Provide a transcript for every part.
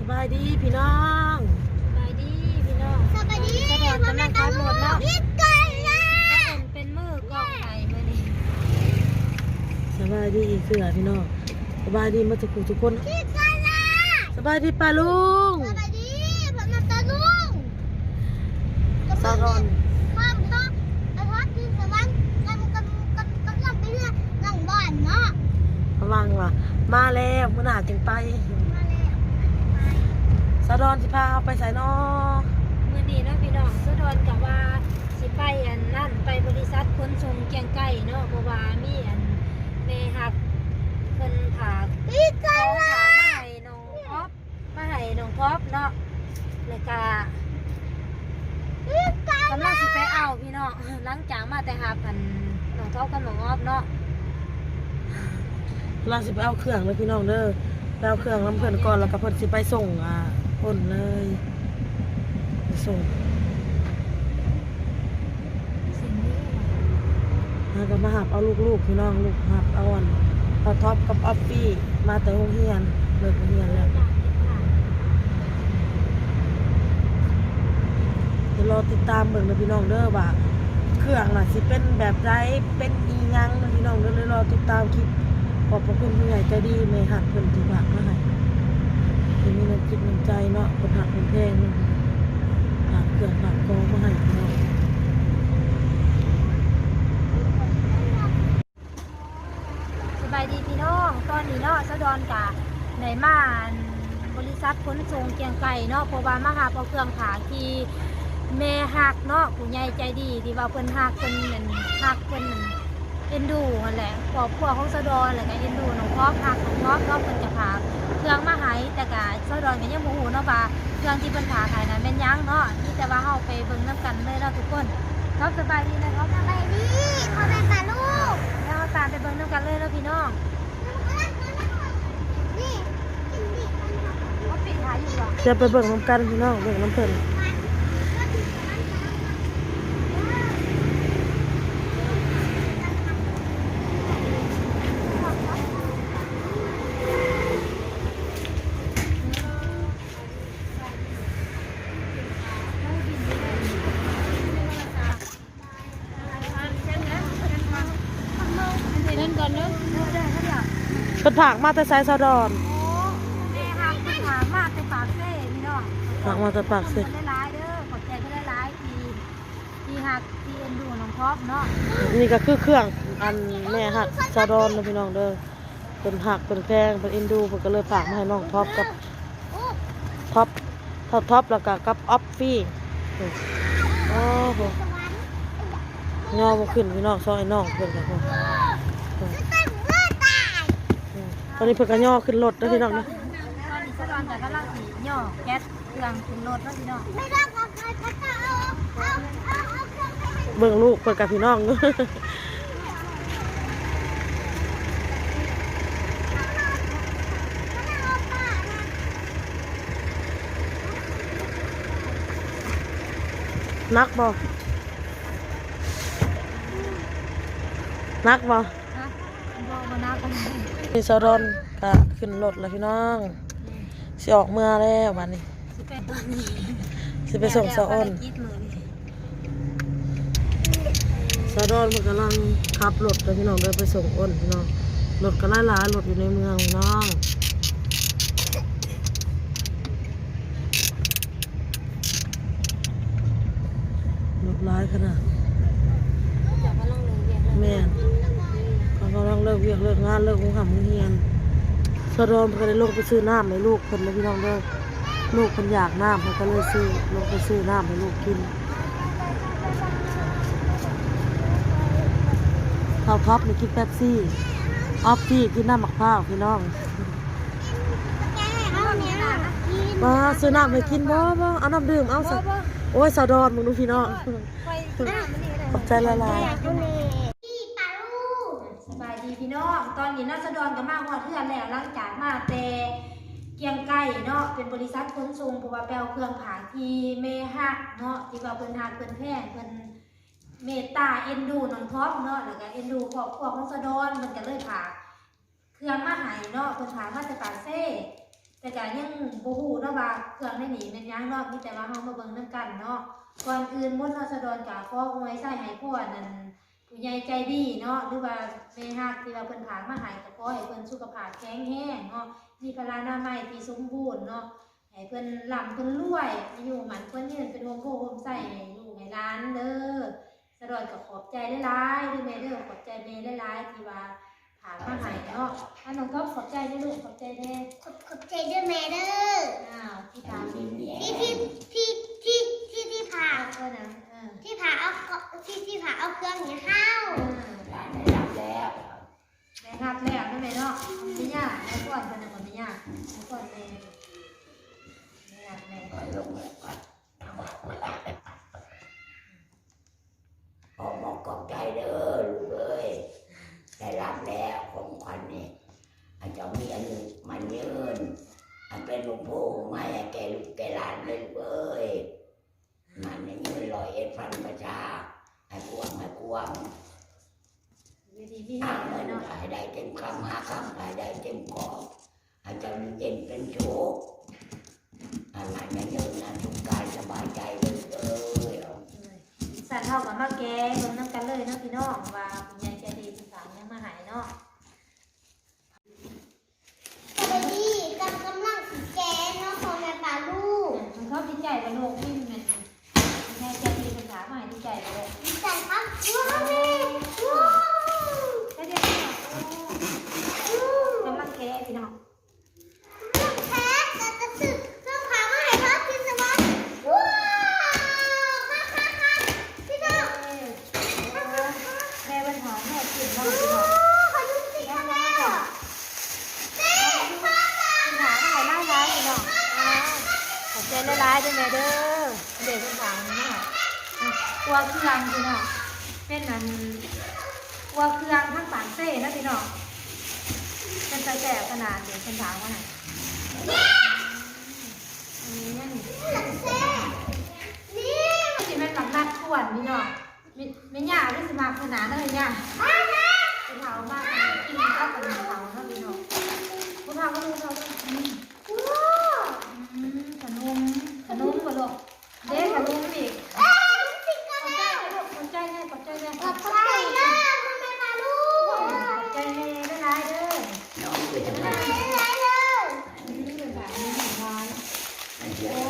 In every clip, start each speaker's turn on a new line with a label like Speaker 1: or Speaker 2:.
Speaker 1: สบายดีพี่น้อง
Speaker 2: สบายดีพี่น้อง
Speaker 3: สวัสดี
Speaker 2: สะดอนกำลังขับรถเนาะ
Speaker 3: พี่กันนะ
Speaker 2: ถ้าเป็นเป็นมือกล้องไทยมื่อนี้
Speaker 1: สบายดีอีกเสือพี่น้องสบายดีมาจากทุกคน
Speaker 3: พี่กันนะ
Speaker 1: สบายดีป้าลุง
Speaker 3: สวัสดีผมมาตาลุง
Speaker 1: สารอน
Speaker 3: ข้ามข้ามไอ้พักที่สวรรค์กันกันกันกันกันไปเรื่อยหลังบ้านเนาะ
Speaker 1: ระวังว่ะมาแล้วมื่อหนาจึงไป
Speaker 3: มาแล้ว
Speaker 1: สารอนสิพาเอาไปใส่นอ
Speaker 2: มื่อนี้เนาะพี่น้องสะดอนกับว่าสิไปอันนั่นไปบริษัทขนส่งเกียงไก่เนาะเพราะว่ามีอันแม่หักเพิ่นถาก
Speaker 3: พี่กั
Speaker 2: เขา
Speaker 3: นนะ
Speaker 2: ถากมาให้น้องท็อปมาให้น้องท็อปเนาะแล้วก็
Speaker 3: พี่กัน
Speaker 2: กำลังสิไปเอาพี่น้องหลังจากมาแต่หาพันน้องท็อปกับน้องออฟเนาะ
Speaker 1: เราสิไปเอาเครื่องเลยพี่น้องเด้อไปเอาเครื่องน้ำเพื่อนก่อนแล้วก็เพิ่นสิไปส่งอ่า คนเลยส่ง
Speaker 2: สิ่งนี้
Speaker 1: แล้วก็มาหับเอาลูกๆพี่น้องลูกหับเอาอันเอาท็อปกับออฟฟี่มาแต่โรงเรียนเลิกโรงเรียนแล้วเดี๋ยวรอติดตามเบิ่งนะพี่น้องเด้อว่าเครื่องน่ะสิเป็นแบบไรเป็นอีหยังนะพี่น้องเด้อเลยรอติดตามคลิปขอบพระคุณผู้ใหญ่ใจดีแม่หักเพิ่นที่ฝากมาให้ ที่มีน้ำจิตน้ำใจเนาะคนหักคนแพงเนาะฝากเครื่องฝากของมาให้พี่น้อง
Speaker 2: สบายดีพี่น้อง ตอนนี้เนาะสะดอนกะในมานบริษัทขนส่งเกียงไก่เนาะเพราะว่ามาหาเอาเครื่องขาที่แม่หักเนาะผู้ใหญ่ใจดีที่ว่าเพิ่นหักเพิ่นนั่นหักเพิ่นนั่นเอ็นดูนั่นแหละครอบครัวของสะดอนแล้วก็เอ็นดูน้องพร้อหักน้องพร้อเนาะเพิ่นจะพา แต่กะสะดอนก็ยังบ่ฮู้เนาะว่าเครื่องที่เพิ่นพาขายนั้นเป็นหยังเนาะนี่แต่ว่าเฮาไปเบิ่งนํกันเลยเนาะทุกคนครับสบายดีนะครับ
Speaker 3: สบายดีพ่อแม่ตาลูก
Speaker 2: แล้วเราตามไปเบิ่งนํกันเลยเนาะพี่น้อง
Speaker 1: จะไปเบิ่งน้ำกันพี่น้องเบิ่งน้ำเพลิน
Speaker 2: เล่นก่อนเนอะเดี๋ยวเดี๋ยวเดี๋ยว
Speaker 1: เพิ่นผากมาแต่ไซสะดอน
Speaker 2: โอ้แม่ฮักไปถามมาแต่ปากเซ่พี่น้อง
Speaker 1: ผากมาแต่ปากเสร็จ
Speaker 2: ได้ร้ายเด้อขอบใจก็ได้ร้ายทีทีหักทีเอ็นดูน้องท็อปเนาะ
Speaker 1: นี่ก็คือเครื่องอันแม่หักสะดอนนะพี่น้องเด้อเพิ่นหักเพิ่นแพงเพิ่นเอ็นดูเพิ่นก็เลยฝากมาให้น้องท็อปกับ
Speaker 3: โอ้
Speaker 1: ท็อปท็อปท็อปแล้วก็กับออฟฟี่โอ้โห
Speaker 3: สวรรค์
Speaker 1: งอบ่ขึ้นพี่น้องซอยน้องเพิ่นก็พอ
Speaker 3: จะเต้นเมื่อตาย
Speaker 1: อืม ตอนนี้เพิ่นก็ย่อขึ้นรถแล้วพี่น้องนะ
Speaker 2: ตอนนี้สะดอนแต่กำลังสีย่อแก๊สเครื่องขึ้นรถเนาะพี่น้อง
Speaker 3: ไม่ต้องกับใครก็จะเอาเอาเอาเอาเครื่องไปให้
Speaker 1: เบิ่งลูกเพิ่นกับพี่น้อง
Speaker 3: เอาป้านะ
Speaker 1: นักบ่นักบ่
Speaker 2: นะบ่บ่น่ากัน
Speaker 1: นี่สะดอนก็ขึ้นรถแล้วพี่น้องสิออกเมื่อแล้วบัดนี้
Speaker 2: สิเป็นตอนนี้
Speaker 1: สิไปส่งสะอ้น
Speaker 2: คิดมือนี่
Speaker 1: สะดอนมันกำลังขับรถไปพี่น้องเดินไปส่งอ้นพี่น้องรถก็หลายหลายๆรถอยู่ในเมืองพี่น้องรถร้ายขนาด
Speaker 2: จะกำลังเลยเรียน
Speaker 1: แม่น เขากำลังเลิกเวียกเลิกงานเลิกมุงหำมุงเฮียนสะดอนเพิ่นก็ได้ลงไปซื้อน้ำให้ลูกเพิ่นเลยพี่น้องเด้อลูกเพิ่นอยากน้ำเพิ่นก็เลยซื้อลงไปซื้อน้ำให้ลูกกินข้าวท็อปนี่กินแป๊บซี่ออฟฟี่กินน้ำมะพร้าวพี่น้อง
Speaker 3: แกเอาเนี่ยกิน
Speaker 1: มาซื้อน้ำให้กินบ่บ่เอาน้ำดื่มเอาสิโอ้ยสะดอนมึงดูพี่น้อง
Speaker 2: ไปกินน้ำมันนี่เลย
Speaker 1: ขอบใจละลาย
Speaker 2: ดีพี่น้อง ตอนนี้น่าสะดอนกับมากว่าเทื่อนแล้วหลังจากมาแต่เกียงไก่เนาะ เป็นบริษัทขนส่งเพราะว่าแปลเครื่องผางที่เมฮักเนาะที่ว่าเพิ่นฮักเพิ่นแพงเพิ่นเมตตาเอ็นดูน้องท็อปเนาะ แล้วก็เอ็นดูครอบครัวของสะดอนมันก็เลยผาเครื่องมาให้เนาะเพิ่นผามาแต่ปาเซ่แต่ก็ยังบ่ฮู้เนาะว่าเครื่องในนี้แม่นยังเนาะมีแต่ว่าเฮามาเบิ่งนํกันเนาะ ก่อนอื่นมนต์ราษฎรก็ขออวยใส่ให้พ่อนั่น ผู้ใหญ่ใจดีเนาะหรือว่าแม่ฮักที่ว่าเพิ่นผากมาให้ก็ขอให้เพิ่นสุขภาพแข็งแรงเนาะมีพลานามัยที่สมบูรณ์เนาะให้เพิ่นร่ำเพิ่นรวยอายุหมันเพิ่นยืนเป็นวงโพวงใส่ให้ลูกให้านเด้อสะดอนก็ขอบใจหลายๆเด้อแม่เด้อขอบใจแม่หลายๆที่ว่าผากมาให้เนาะถ้าน้องก็ขอบใจเด้อลูกขอบใจเด้อ
Speaker 3: ขอบขอบใจด้วยแม่เด้อ
Speaker 2: อ้าวที่ถาม
Speaker 3: ที่ที่ที่ที่ที่ที่ผ่า
Speaker 2: เออนะเออ
Speaker 3: ที่ผ่าเอาที่ที่ผ่าเอาเครื่องนี้เข้า
Speaker 2: เออได้รับแล้วได้รับแล้วนั่นแหละเนาะไม่ยากไม่ก่อนเป็นอะไรไม่ยากไม่ก่อนเลยไม่ยากเลย
Speaker 4: ขอบอกขอบใจเด้อลูกเอ้ยได้รับแล้วของขวัญนี่อาจจะมีอายุมันยืนอันเป็นหลวงพ่อไม่ให้แกลูกแกหลานเลยลูกเอ้ยมันนี่ยืนลอยเอ็ดฟันประชาให้กวางให้กวาง
Speaker 2: วิธีพี่
Speaker 4: หา
Speaker 2: หา
Speaker 4: เงิน
Speaker 2: เนาะ
Speaker 4: หายได้เต็มคำหาคำหายได้เต็มกอบอาจจะมีเย็นเป็นโชคอันนั้นไม่ยืนนะทุกกายสบายใจเลยเอ้ย
Speaker 2: สันเท่ากับมาแกงเบิ่งน้ำกันเลยเนาะพี่น้องว่าคุณยายใจดีคุณสามยังมาหายเนาะ
Speaker 3: สวัสดีกำกำลังสีแกนเนาะของแม่ป่าลูก
Speaker 2: มันชอบดีใจกับลูกที่มันคุณยายใจดีคุณสามมาหายดีใจกับลูก
Speaker 3: ดีใจครับว้าวแม่ว้าว
Speaker 2: แค่เดียวเนี่ยกำลังแกะพี่น้อง
Speaker 3: แพ้แต่กระสือเครื่องผ่ามาให้ครับพี่สวัสดิ์ว้าวค่ะค่ะค่ะพี่น้อง
Speaker 2: แม่วันหอมแม่กินเนาะ
Speaker 3: โอ้
Speaker 2: พี่น้อง
Speaker 3: ขอดูสิค่ะแม่เต้พ่อค่ะ
Speaker 2: คุณถามอะไรไล่ไล่พี่น้องขอบใจไล่ๆด้วยแม่เด้อเด็กคุณถามนี่ค่ะกลัวเครื่องพี่น้องเป็น อันกลัวเครื่องทั้งปากเซ่นะพี่น้องเป็นตาแสบขนาดเด็กคุณถามว่าอันนี้นี่
Speaker 3: เต้นี่
Speaker 2: สิแม่นหลักนัดขวนพี่น้องไม่ไม่ยากไม่สมัครขนาดนั้นเลยยาก
Speaker 3: มาแม่
Speaker 2: คุณถามมากกินข้าวกับเขาเนาะพี่น้องคุณถามว่าดูเขาอืม
Speaker 3: ว้าว
Speaker 2: อืมขนมขนมกระดกเด็กขนมอีก
Speaker 3: เอ้ยดูสิค่ะ
Speaker 2: ขอบ
Speaker 3: แม่
Speaker 2: ใจลูกขอบใจแม่ขอบใจแม่
Speaker 3: ขอบใจเด้อแม่ป่าลูก
Speaker 2: ขอบใจแม่ได้หลายเด้อ
Speaker 4: น้องไปทำไม
Speaker 3: ได้เลย
Speaker 2: อืมหลายนี่หลาย
Speaker 4: ไม่เชื่อ
Speaker 2: โอ้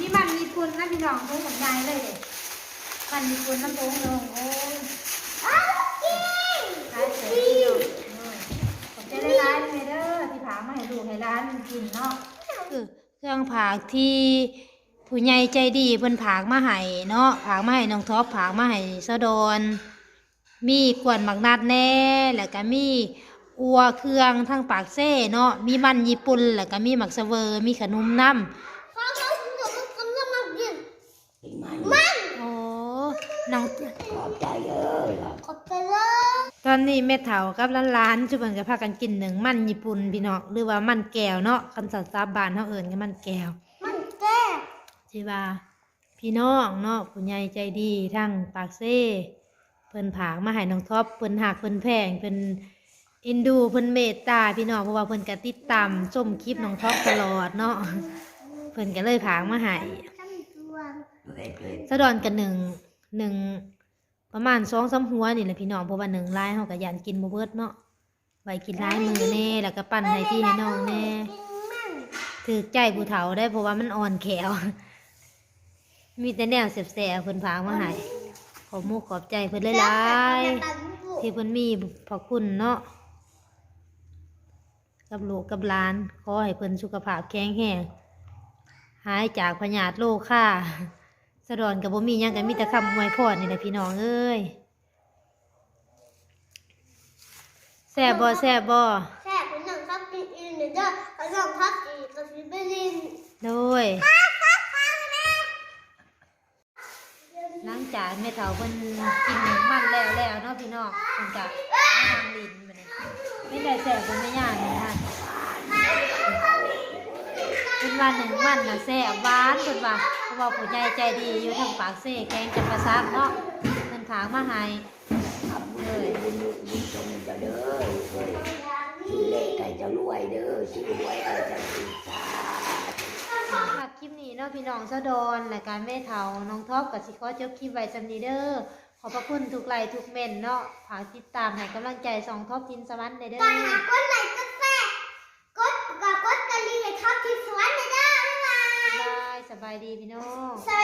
Speaker 2: นี่มันมี คุณนะพี่น้องเขาอย่างไรเลยเด็มันมีคุณน้ำโป่งลงโอ้ย
Speaker 3: อ้าวกิน
Speaker 2: หลายเสียพี่น้องเออขอบใจได้หลายแม่เด้อที่ผามาให้ลูให้ร้านกินเนาะคือเครื่องผากที่ผู้ใหญ่ใจดีเพิ่นผากมาให้เนาะผากมาให้น้องท็อปผากมาให้สะดอนมีกวนหมักนัดแน่แล้วก็มีอัวเครื่องทั้งปากเซ่เนาะมีมันญี่ปุ่นแล้วก็มีหมักเสเวอร์มีขนมน้
Speaker 3: ฟ้าเขาถึงกับกำลังมากิน
Speaker 4: กิน มัน
Speaker 3: มันำ
Speaker 2: โอ้น้อง
Speaker 4: ขอบใจเอ้ยครับ
Speaker 3: ขอบใจเลย
Speaker 2: ตอนนี้แม่เฒ่ากับร้านๆชุบเพิ่นก็พากันกินหนึ่งมันญี่ปุ่นพี่น้องหรือว่ามันแก้วเนาะคำศัพท์สาบานเฮาเอิ้นกันมันแก้ว
Speaker 3: มันแก้
Speaker 2: ที่ว่าพี่น้องเนาะผู้ใหญ่ใจดีทั้งปากเซ่เพิ่นผากมาให้น้องท็อปเพิ่นหักเพิ่นแพงเพิ่นเอ็นดูเพิ่นเมตตาพี่น้องเพราะว่าเพิ่นก็ติดตามชมคลิปน้องท็อปตลอดเนาะเพิ่นก็เลยผากมาให้ สะดอนกันหนึ่งหนึ่งประมาณสองสามหัวนี่แหละพี่น้องเพราะว่าหนึ่งลายเฮาก็ยันกินบ่เบิดเนาะไว้กินลายมือแน่แล้วก็ปั้นให้พี่ให้น้องแน่ถือใจผู้เฒ่าได้เพราะว่ามันอ่อนแขวมีแต่แนวเสียบๆเพิ่นพากมาให้ขอบมุกขอบใจเพิ่นหลายๆที่เพิ่นมีพระคุณเนาะกับลูกกับหลานขอให้เพิ่นสุขภาพแข็งแรงหายจากพยาธิโรคค่ะ สะดอนกับบ่มีหยังกันมีแต่คำอวยพรนี่แหละพี่น้องเอ้ยแซ่บบ่แซ่บบ่
Speaker 3: แซ่บเป็นหนังครับกินอีกหนึ่งเด้อขนมพักอีกกระสีไปลิน
Speaker 2: โดยหลังจากแม่เฒ่าเพิ่นกินมันแล้วแล้วเนาะพี่น้องเพิ่นก็นางลินมาเนี่ยไม่ได้แซ่บเพิ่นไม่ย่านนี่ท่านเป็นวันหนึ่งมันน่ะแซ่บหวานเพิ่นว่าเพราะ ว่าผู้ใหญ่ใจดีอยู่ทางปากเซ่แกงจับประซักเนาะเพิ่นขางมาให้
Speaker 4: ทำเลยบุญบุญชมจะเด้อเอ้ยดูแลเลขไก่จะรวยเด้อชื่อหวยไก่จะศึกษา
Speaker 2: สำหรับคลิปนี้เนาะพี่น้องสะดอนและการแม่เฒ่าน้องท็อปกับสิขอจบคลิปไว้สำนี้เด้อขอบพระคุณทุกไลค์ทุกเมนเนาะฝากติดตามให้กำลังใจสองท็อปกินสวรรค์ได้เด้อ ดีพี่น้อง
Speaker 3: สวัสดีพี่น้อง